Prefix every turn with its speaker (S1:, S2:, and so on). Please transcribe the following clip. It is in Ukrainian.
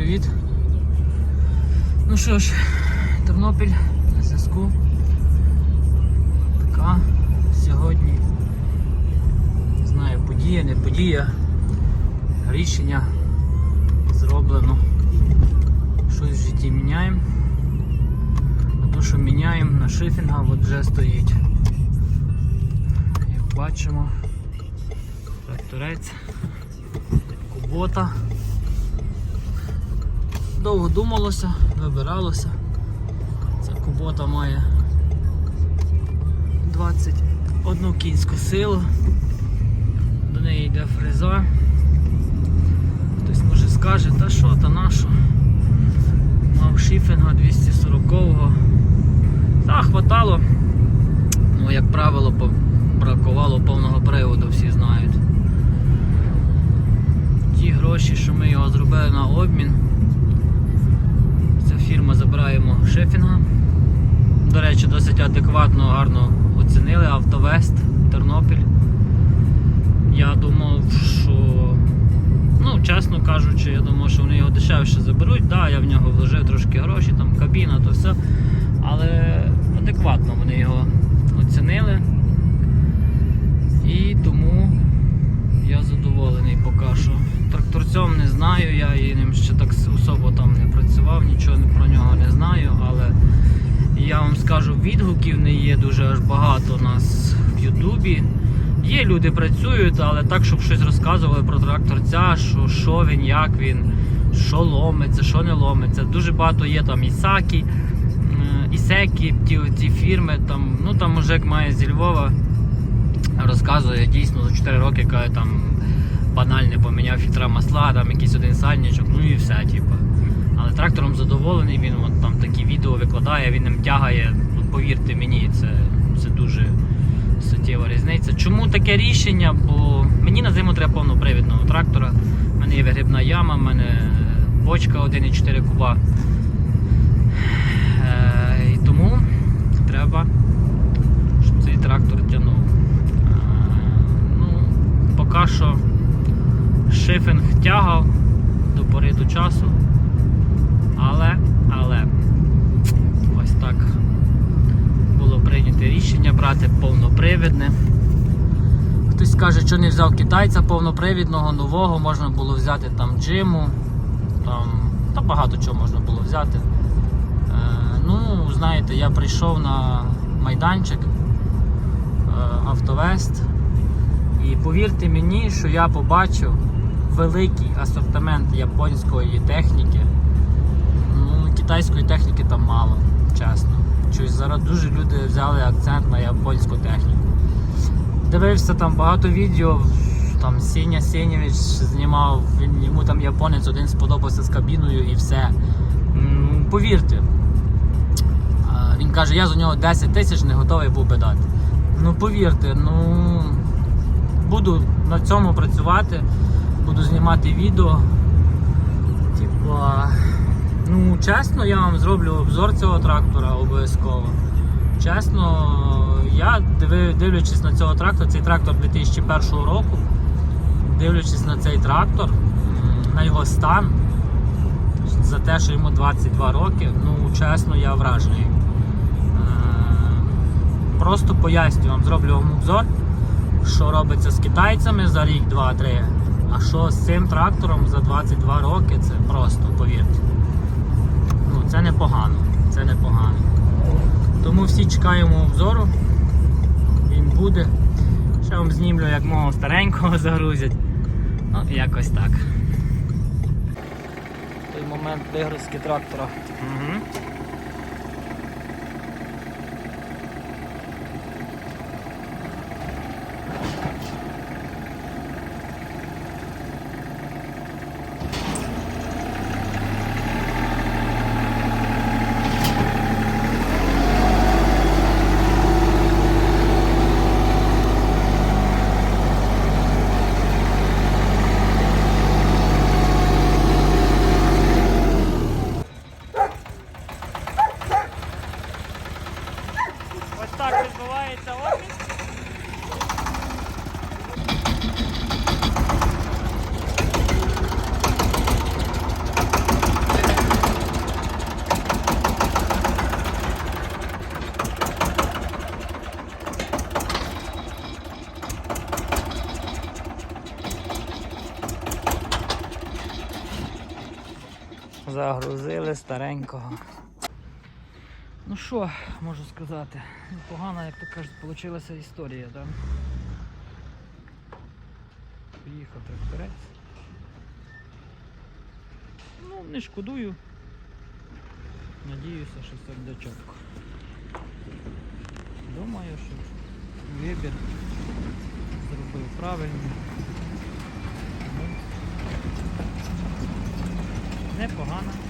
S1: привіт. Ну що ж, Тернопіль на зв'язку. Така сьогодні. Не знаю, подія, не подія. Рішення зроблено. Щось в житті міняємо. А то, що міняємо на шифінга, от вже стоїть. Як бачимо, тракторець, кубота. Довго думалося, вибиралося. Ця кубота має 21 кінську силу. До неї йде фреза. Хтось може скаже, та що, та на що? Мав шифінга 240-го. Та, хватало. Ну, як правило, бракувало повного приводу, всі знають. Ті гроші, що ми його зробили на обмін. Забираємо шефінга. До речі, досить адекватно, гарно оцінили Автовест, Тернопіль. Я думав, що, ну, чесно кажучи, я думав, що вони його дешевше заберуть. Да, я в нього вложив трошки гроші, там кабіна, то все. Але адекватно вони його оцінили. І тому я що. Тракторцем не знаю, я ним ще так особо там не працював, нічого про нього не знаю, але я вам скажу, відгуків не є дуже аж багато у нас в Ютубі. Є люди працюють, але так, щоб щось розказували про тракторця, що, що він, як він, що ломиться, що не ломиться. Дуже багато є там Ісакі, е, Ісекі, ті, ті фірми, там, ну там мужик має зі Львова розказує дійсно за 4 роки, каже там банальне поміняв фільтра масла, там якийсь один сальничок, ну і все, типу. Але трактором задоволений, він от, там такі відео викладає, він ним тягає. Ну, повірте мені, це, це дуже суттєва різниця. Чому таке рішення? Бо мені на зиму треба повнопривідного трактора. У мене є вигрібна яма, в мене бочка 1,4 куба. Е, і тому треба, щоб цей трактор тягнув. Е, ну, поки що шифінг тягав до пори до часу. Але, але ось так було прийнято рішення брати повнопривідне. Хтось скаже, що не взяв китайця повнопривідного, нового, можна було взяти там джиму, там, та багато чого можна було взяти. Е, ну, знаєте, я прийшов на майданчик е, Автовест. І повірте мені, що я побачив великий асортимент японської техніки. Ну, китайської техніки там мало, чесно. Щось зараз дуже люди взяли акцент на японську техніку. Дивився там багато відео, там Сеня Сенєвич знімав, він, йому там японець один сподобався з кабіною і все. Повірте, він каже, я за нього 10 тисяч не готовий був би дати. Ну повірте, ну буду на цьому працювати, буду знімати відео. Типа, ну чесно, я вам зроблю обзор цього трактора обов'язково. Чесно, я дивлячись на цього трактора, цей трактор 2001 року, дивлячись на цей трактор, на його стан, за те, що йому 22 роки, ну чесно, я вражений. Е, Просто поясню вам, зроблю вам обзор, що робиться з китайцями за рік, два, три. А що з цим трактором за 22 роки, це просто, повірте. Ну, це непогано. Це непогано. Тому всі чекаємо обзору. Він буде. Ще вам знімлю, як мого старенького загрузять. Ну, якось так. Той момент вигрузки трактора. Угу. Загрузили старенького. Ну що можу сказати? Непогана, як то кажуть, вийшла історія, так? Поїхав тракторець. Ну, не шкодую. Надіюся, що все буде чітко. Думаю, що вибір зробив правильний. Тому Непогана